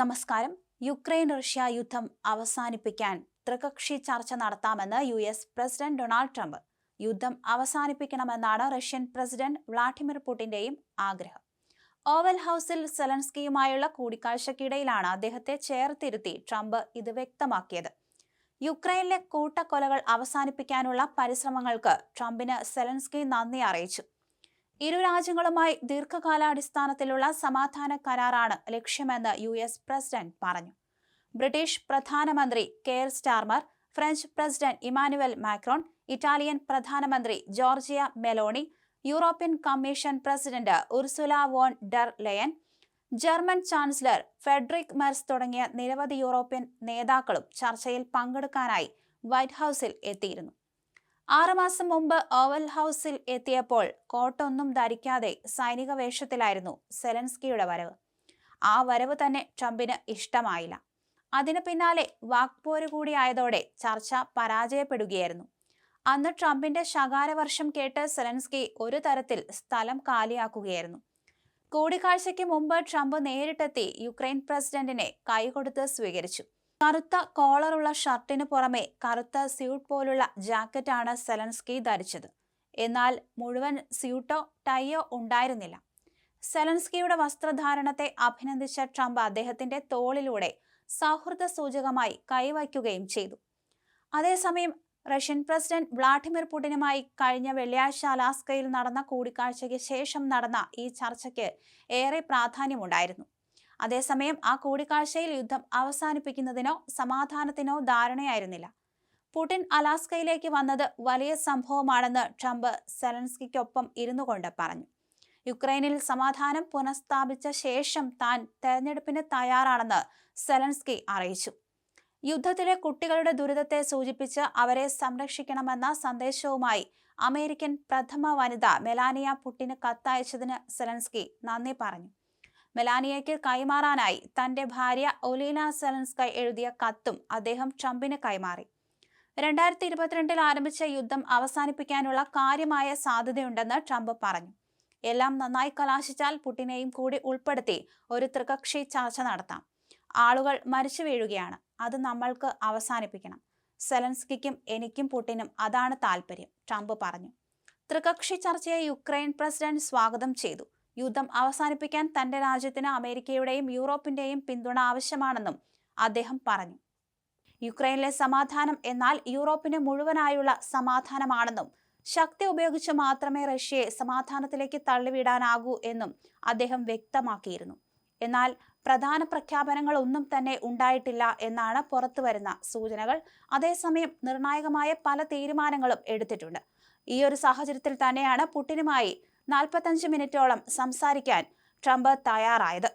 നമസ്കാരം. Ukraine Russia യുദ്ധം അവസാനിപ്പിക്കാൻ ത്രികക്ഷി ചർച്ച നടത്താമെന്ന് U S president Donald Trump. യുദ്ധം അവസാനിപ്പിക്കണമെന്നാണ് റഷ്യൻ പ്രസിഡന്റ് വ്ളാഡിമിർ പുടിന്റെയും ആഗ്രഹം. ഓവൽ ഹൗസിൽ സെലൻസ്കിയുമായുള്ള കൂടിക്കാഴ്ചക്കിടയിലാണ് അദ്ദേഹത്തെ ചേർത്തിരുത്തി ട്രംപ് ഇത് വ്യക്തമാക്കിയത്. യുക്രൈനിലെ കൂട്ടക്കൊലകൾ അവസാനിപ്പിക്കാനുള്ള പരിശ്രമങ്ങൾക്ക് ട്രംപിന് സെലൻസ്കി നന്ദി അറിയിച്ചു. ഇരു രാജ്യങ്ങളുമായി ദീർഘകാലാടിസ്ഥാനത്തിലുള്ള സമാധാന കരാറാണ് ലക്ഷ്യമെന്ന് യു എസ് പ്രസിഡന്റ് പറഞ്ഞു. ബ്രിട്ടീഷ് പ്രധാനമന്ത്രി Keir Starmer French president Emmanuel Macron Italian പ്രധാനമന്ത്രി Giorgia Meloni European commission president Ursula von der Leyen German chancellor Friedrich Merz തുടങ്ങിയ നിരവധി യൂറോപ്യൻ നേതാക്കളും ചർച്ചയിൽ പങ്കെടുക്കാനായി വൈറ്റ് ഹൌസിൽ എത്തിയിരുന്നു. ആറുമാസം മുമ്പ് ഓവൽ ഹൌസിൽ എത്തിയപ്പോൾ കോട്ടൊന്നും ധരിക്കാതെ സൈനിക വേഷത്തിലായിരുന്നു സെലൻസ്കിയുടെ വരവ്. ആ വരവ് തന്നെ ട്രംപിന് ഇഷ്ടമായില്ല. അതിനു പിന്നാലെ വാക്പോര് കൂടിയായതോടെ ചർച്ച പരാജയപ്പെടുകയായിരുന്നു. അന്ന് ട്രംപിന്റെ ശകാരവർഷം കേട്ട് സെലൻസ്കി ഒരു തരത്തിൽ സ്ഥലം കാലിയാക്കുകയായിരുന്നു. കൂടിക്കാഴ്ചയ്ക്ക് മുമ്പ് ട്രംപ് നേരിട്ടെത്തി യുക്രൈൻ പ്രസിഡന്റിനെ കൈകൊടുത്ത് സ്വീകരിച്ചു. കറുത്ത കോളറുള്ള ഷർട്ടിന് പുറമെ കറുത്ത സ്യൂട്ട് പോലുള്ള ജാക്കറ്റാണ് സെലൻസ്കി ധരിച്ചത്. എന്നാൽ മുഴുവൻ സ്യൂട്ടോ ടൈയോ ഉണ്ടായിരുന്നില്ല. സെലൻസ്കിയുടെ വസ്ത്രധാരണത്തെ അഭിനന്ദിച്ച ട്രംപ് അദ്ദേഹത്തിന്റെ തോളിലൂടെ സൗഹൃദ സൂചകമായി കൈവയ്ക്കുകയും ചെയ്തു. അതേസമയം റഷ്യൻ പ്രസിഡന്റ് വ്ളാഡിമിർ പുടിനുമായി കഴിഞ്ഞ വെള്ളിയാഴ്ച അലാസ്കയിൽ നടന്ന കൂടിക്കാഴ്ചയ്ക്ക് ശേഷം നടന്ന ഈ ചർച്ചയ്ക്ക് ഏറെ പ്രാധാന്യമുണ്ടായിരുന്നു. അതേസമയം ആ കൂടിക്കാഴ്ചയിൽ യുദ്ധം അവസാനിപ്പിക്കുന്നതിനോ സമാധാനത്തിനോ ധാരണയായിരുന്നില്ല. പുടിൻ അലാസ്കയിലേക്ക് വന്നത് വലിയ സംഭവമാണെന്ന് ട്രംപ് സെലൻസ്കിക്കൊപ്പം ഇരുന്നു കൊണ്ട് പറഞ്ഞു. യുക്രൈനിൽ സമാധാനം പുനഃസ്ഥാപിച്ച ശേഷം താൻ തെരഞ്ഞെടുപ്പിന് തയ്യാറാണെന്ന് സെലൻസ്കി അറിയിച്ചു. യുദ്ധത്തിലെ കുട്ടികളുടെ ദുരിതത്തെ സൂചിപ്പിച്ച് അവരെ സംരക്ഷിക്കണമെന്ന സന്ദേശവുമായി അമേരിക്കൻ പ്രഥമ വനിത മെലാനിയ പുട്ടിന് കത്തയച്ചതിന് സെലൻസ്കി നന്ദി പറഞ്ഞു. മെലാനിയയ്ക്ക് കൈമാറാനായി തന്റെ ഭാര്യ ഒലീന സെലൻസ്കൈ എഴുതിയ കത്തും അദ്ദേഹം ട്രംപിന് കൈമാറി. രണ്ടായിരത്തി ഇരുപത്തിരണ്ടിൽ ആരംഭിച്ച യുദ്ധം അവസാനിപ്പിക്കാനുള്ള കാര്യമായ സാധ്യതയുണ്ടെന്ന് ട്രംപ് പറഞ്ഞു. എല്ലാം നന്നായി കലാശിച്ചാൽ പുട്ടിനെയും കൂടി ഉൾപ്പെടുത്തി ഒരു ത്രികക്ഷി ചർച്ച നടത്താം. ആളുകൾ മരിച്ചു വീഴുകയാണ്. അത് നമ്മൾക്ക് അവസാനിപ്പിക്കണം. സെലൻസ്കിക്കും എനിക്കും പുട്ടിനും അതാണ് താല്പര്യം ട്രംപ് പറഞ്ഞു. ത്രികക്ഷി ചർച്ചയെ യുക്രൈൻ പ്രസിഡന്റ് സ്വാഗതം ചെയ്തു. യുദ്ധം അവസാനിപ്പിക്കാൻ തന്റെ രാജ്യത്തിന് അമേരിക്കയുടെയും യൂറോപ്പിന്റെയും പിന്തുണ ആവശ്യമാണെന്നും അദ്ദേഹം പറഞ്ഞു. യുക്രൈനിലെ സമാധാനം എന്നാൽ യൂറോപ്പിന് മുഴുവനായുള്ള സമാധാനമാണെന്നും ശക്തി ഉപയോഗിച്ച് മാത്രമേ റഷ്യയെ സമാധാനത്തിലേക്ക് തള്ളിവിടാനാകൂ എന്നും അദ്ദേഹം വ്യക്തമാക്കിയിരുന്നു. എന്നാൽ പ്രധാന പ്രഖ്യാപനങ്ങൾ ഒന്നും തന്നെ ഉണ്ടായിട്ടില്ല എന്നാണ് പുറത്തുവരുന്ന സൂചനകൾ. അതേസമയം നിർണായകമായ പല തീരുമാനങ്ങളും എടുത്തിട്ടുണ്ട്. ഈ ഒരു സാഹചര്യത്തിൽ തന്നെയാണ് പുട്ടിനുമായി നാൽപ്പത്തഞ്ച് മിനിറ്റോളം സംസാരിക്കാൻ ട്രംപ് തയ്യാറായത്.